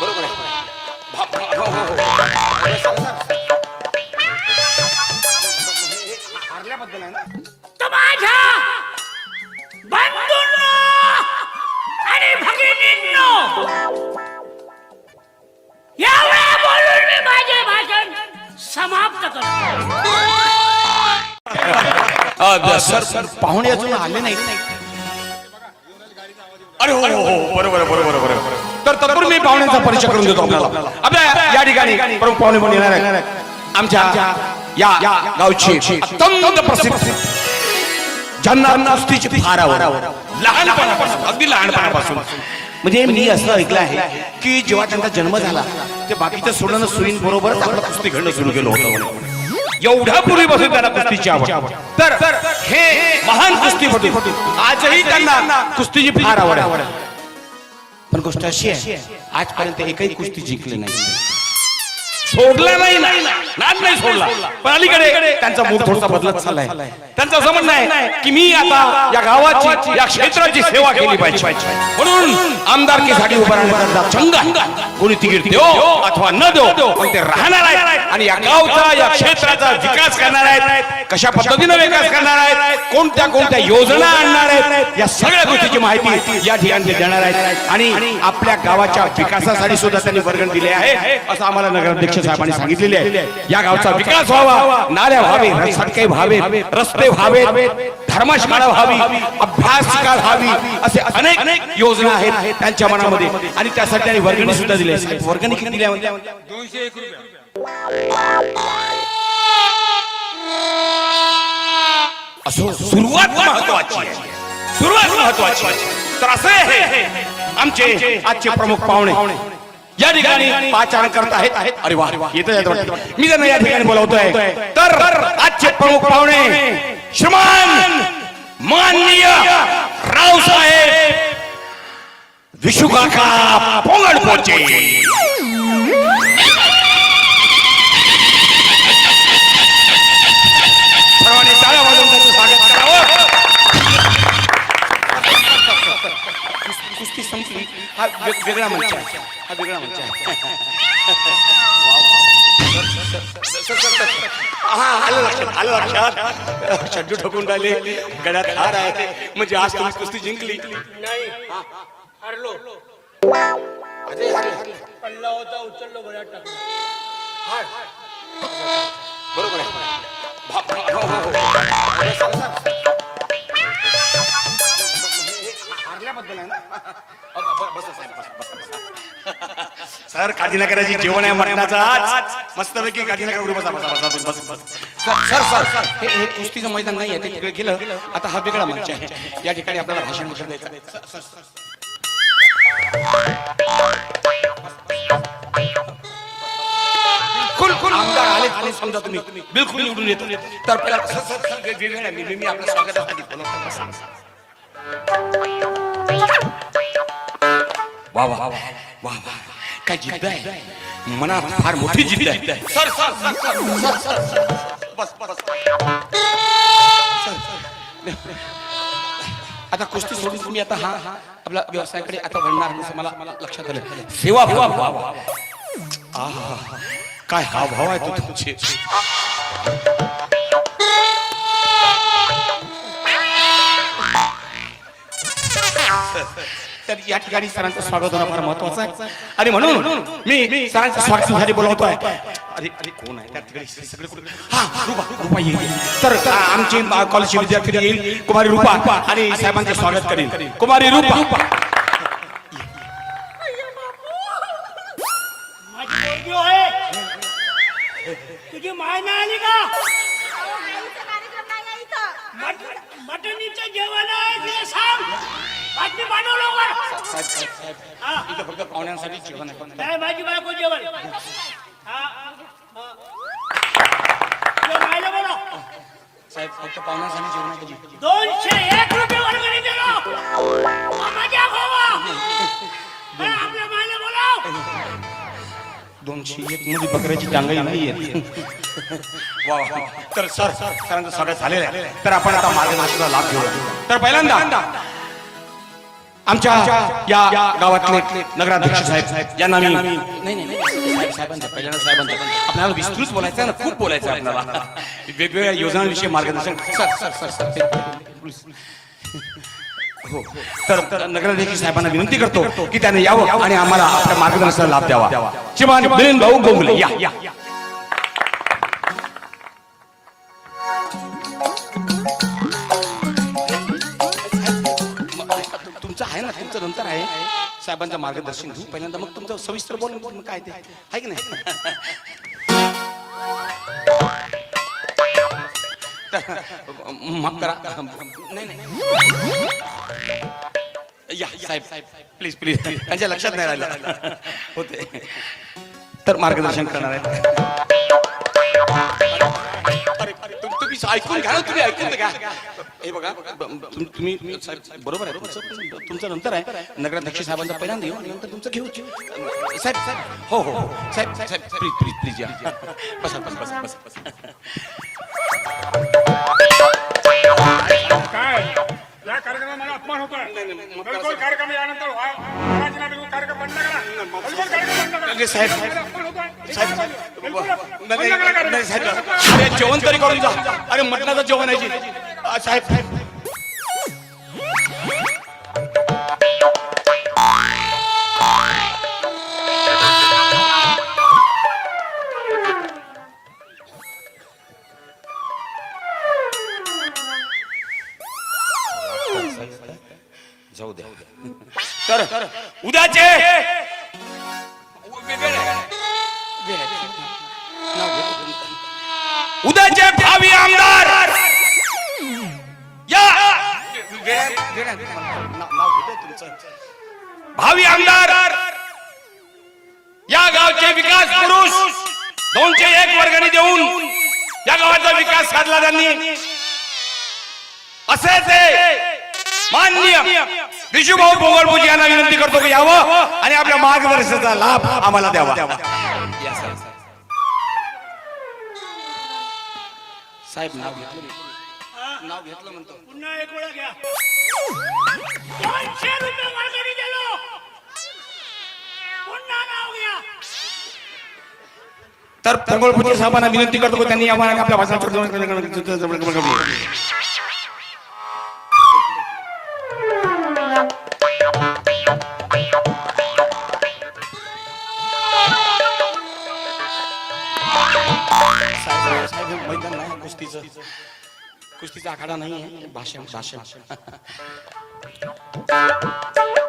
बरोबर आहे हो, हो, हो. हारल्याबद्दल आहे ना तर माझ्या बंधूंनो आणि भगिनींनो एवढ्या बोलून मी माझे भाषण समाप्त करतो सर सर पाहुणे अजून आले नाही अरे हो हो हो बरोबर आहे, बरोबर बरोबर आहे. तर तत्पूर्वी मी पाहुण्यांचा परिचय करून देतो आपल्याला. आपल्या या ठिकाणी प्रमुख पाहुणे पण येणार आहेत आमच्या या गावची अत्यंत प्रसिद्ध ज्यांना कुस्तीची फार आवड लहानपणापासून अगदी लहानपणापासून. म्हणजे मी असं ऐकलं आहे की जेव्हा त्यांचा जन्म झाला ते बाकीचं सोडणं सुईन बरोबरच आपलं कुस्ती घडणं सुरू केलं होतं. एवढ्या पूर्वीपासून त्यांना कुस्तीची आवड. तर हे महान कुस्तीपटू. आजही त्यांना कुस्तीची फार आवड आहे. पण गोष्ट अशी आहे आजपर्यंत एकही कुस्ती जिंकली नाही. सोडला नाही नाद नाही सोडला. पण अलीकडे त्यांचा मूड थोडासा बदलत चाललाय. त्यांचं असं म्हणणं आहे की मी आता या गावाची या क्षेत्राची सेवा केली पाहिजे. म्हणून आमदार आमदारकीसाठी उभं राहण्याचा चंग आहे. कोणी तिकीट देऊ अथवा न देऊ पण ते राहणार आहेत. आणि या गावचा या क्षेत्राचा विकास करणार आहेत. कशा पद्धतीने विकास करणार आहेत? कोणत्या कोणत्या योजना आणणार आहेत? या सगळ्या गोष्टीची माहिती या ठिकाणी देणार आहेत. आणि आपल्या गावाच्या विकासासाठी सुद्धा त्यांनी वर्गण दिले आहे असं आम्हाला नगराध्यक्ष साहेबांनी सांगितलेले आहे. या गावचा विकास व्हावा. नाल्या व्हावे. सडके व्हावे रस्ते व्हावे धर्मशाळा व्हावी अभ्यासिका व्हावी असे अनेक अनेक योजना आहेत त्यांच्या मनामध्ये. आणि त्यासाठी त्यांनी वर्गणी सुद्धा दिली आहे. वर्गणी किती दिल्या म्हणजे? असो सुरुवात महत्वाची आहे. सुरुवात महत्वाची आहे. तर असं आहे आमचे आजचे प्रमुख पाहुणे या ठिकाणी पाचारण करत आहेत. अरे वा येत मी त्यांना या ठिकाणी बोलवतोय. तर आजचे प्रमुख पाहुणे श्रीमान माननीय रावसाहेब विशुकाका पोंगड पोचे वेगळा मंच आहे. हा वेगळा मंच आहे. हा आलं लक्षात आलं लक्षात. शड्डू ठोकून राहिले गड्यात हार आहे. म्हणजे आज तुम्ही कुस्ती जिंकली. नाही. हरलो. पडला होता उचललो गळ्यात टाकलो. बरोबर आहे. हारल्याबद्दल आहे ना. सर काळजी नका करायची जेवण आहे मटणाचं आज मस्तपैकी काळजी नका करू बसा बसा बसा बसा बसा. सर सर सर हे हे कुस्तीचं मैदान नाही आहे ते तिकडे गेलं आता हा वेगळा मंच आहे या ठिकाणी आपल्याला भाषण भाषण द्यायचं आहे. Sir, sir, sir. बिलकुल आमदार आले समजा तुम्ही बिलकुल निवडून येतो तर पहिला सर, सर, सर, वेगवेगळ्या मी मी आपल्या स्वागतासाठी बोलवतो. वा वा वा वा काय जिद्द आहे? मनात फार मोठी जिद्द आहे. Sir sir sir sir sir sir sir बस बस आता कुस्ती सोडून तुम्ही आता हा आपला व्यवसायाकडे आता वळणार असं मला मला लक्षात आलं. सेवा भाव. वा काय हा भाव आहे तो तुमचे. तर या ठिकाणी सरांचं स्वागत होणं फार महत्वाचं आहे. आणि म्हणून मी सरांचं स्वागतासाठी बोलवतोय. अरे अरे कोण आहे? त्या ठिकाणी सगळे कुठे- हा रुपा रुपा येईल. तर आमची कॉलेजची विद्यार्थी येईल. कुमारी रुपा आणि साहेबांचे स्वागत करेल कुमारी रुपा. तुझी माय नाही आली का? मट- मटणीचं जेवण आहे ते सांग. बातमी पाठव लवकर. साहेब साहेब साहेब हा. इथं फक्त पाहुण्यांसाठी जेवण आहे. नाही माझी बायको जेवण? हा. हा. तुझ्या मायला बोलव साहेब फक्त पाहुण्यांसाठी जेवण आहे का? दोनशे एक रुपये वर्गणी दिलो माझ्या भावा. हा, आपल्या मायला बोलाव. दोनशे एक मध्ये बकऱ्याची टांगई नाही वा वा. तर सर सरांचं स्वागत झालेलं आहे. तर आपण आता मार्गदर्शनाचा लाभ घेऊ तर पहिल्यांदा आमच्या या गावातले नगराध्यक्ष साहेब यांना मी नाही पहिल्यांदा आपल्याला विस्तृत बोलायचं आहे ना? खूप बोलायचं आहे आपल्याला. वेगवेगळ्या योजनांविषयी मार्गदर्शन सर सर सर सर ते- हो. तर नगराध्यक्ष साहेबांना विनंती करतो की त्याने यावं आणि आम्हाला आपल्या मार्गदर्शनाचा लाभ द्यावा. मिलिंद भाऊ गोंगले या साहेबांचं मार्गदर्शन घेऊ. पहिल्यांदा मग तुमचं सविस्तर बोल मग काय ते. आहे की नाही? माफ करा. नाही नाही. या साहेब. प्लीज प्लीज त्यांच्या लक्षात नाही राहिलं. होते. तर मार्गदर्शन करणार आहेत. तुम- तुम्ही ऐकून घ्या ना, तुम्ही ऐकून घ्या. हे बघा तुम- तुम्ही साहेब बरोबर आहे. तुमचं तुमचं नंतर आहे. नगराध्यक्ष साहेबांचा पहिल्यांदा घेऊ आणि नंतर तुमचं घेऊ. साहेब साहेब. हो हो हो. साहेब साहेब. प्लीज प्लीज प्लीज या. बसा बसा बसा बसा बसा. काय? या कार्यक्रमात मला अपमान होतोय. बिलकुल कार्यक्रम यानंतर व्हा- व्हायचे नाही, बिलकुल कार्यक्रम बंद करा. बिलकुल कार्यक्रम बंद करा. अरे साहेब मला अपमान होतोय. साहेब बिलकुल बंद नाही, करा कार्यक्रम. नाही, साहेब. अरे जेवण तरी करून जा. अरे मटणाचं जेवण आहे जी. साहेब साहेब जाऊ द्या. तर उद्याचे. उद्याचे भावी आमदार. भावी आमदार या गावचे विकास पुरुष दोनशे एक वर्गणी देऊन या गावाचा विकास साधला त्यांनी. असे ते माननीय विशुभाऊ भोगलपूजी यांना विनंती करतो की यावं आणि आपल्या मार्गदर्शनाचा लाभ आम्हाला द्यावा. साहेब नाव घेतलं नाव घेतलं म्हणतो. पुन्हा एक वेळा घ्या. दोनशे रुपये वर्गणी दिलो पुन्हा नाव घ्या. तर पंगोळपूजी साहेबांना विनंती करतो की त्यांनी आम्हाला आपल्या भाषण कुस्तीचा आखाडा नाही आहे भाषण। भाषण।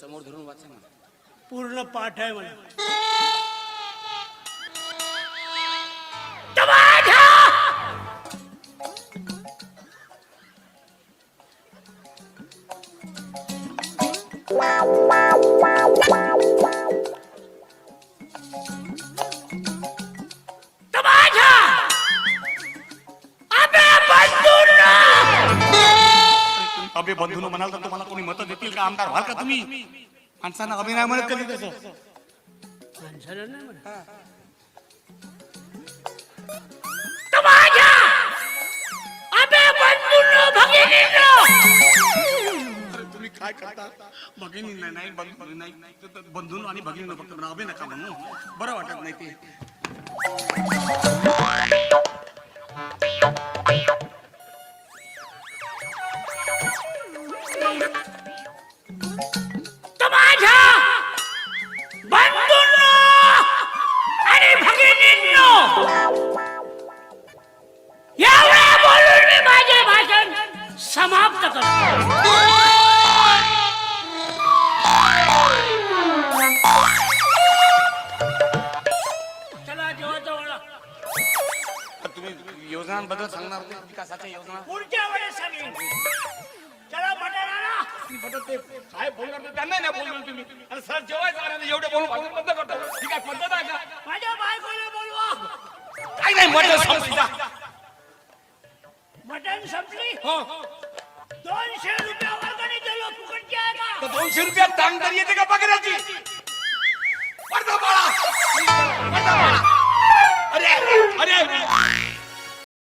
समोर धरून वाचा ना पूर्ण पाठ आहे मला तर माझ्या तर बंधून म्हणाल तर तुम्हाला कोणी मत देतील का? आमदार व्हाल का तुम्ही? माणसांना अभिनय म्हणत कधी तसं. तर माझ्या बंधूंनो भगिनींनो तुम्ही काय करता? भगिनी नाही नाही बंधू नाही बंधून आणि भगिनी फक्त अभि नका म्हणू? बरं वाटत नाही ते. विकासाच्या योजना पुढच्या वेळेस सांगेन चला आणा बद्दल ते साहेब फोन करतात त्यांना नाही बोललो तुम्ही. आणि सर जेवायचं आणि एवढे बोलून बोलून बंद करतो ठीक आहे पद्धत आहे का? माझ्या बायकोला बोलवा. काही नाही मटण संपली. मटण संपली? हो. दोनशे रुपया वर्गणी दिलो फुकटची आहे तर का दोनशे रुपयात दान तरी येते का बकऱ्याची पडदा बाळा पडदा बाळा. अरे अरे.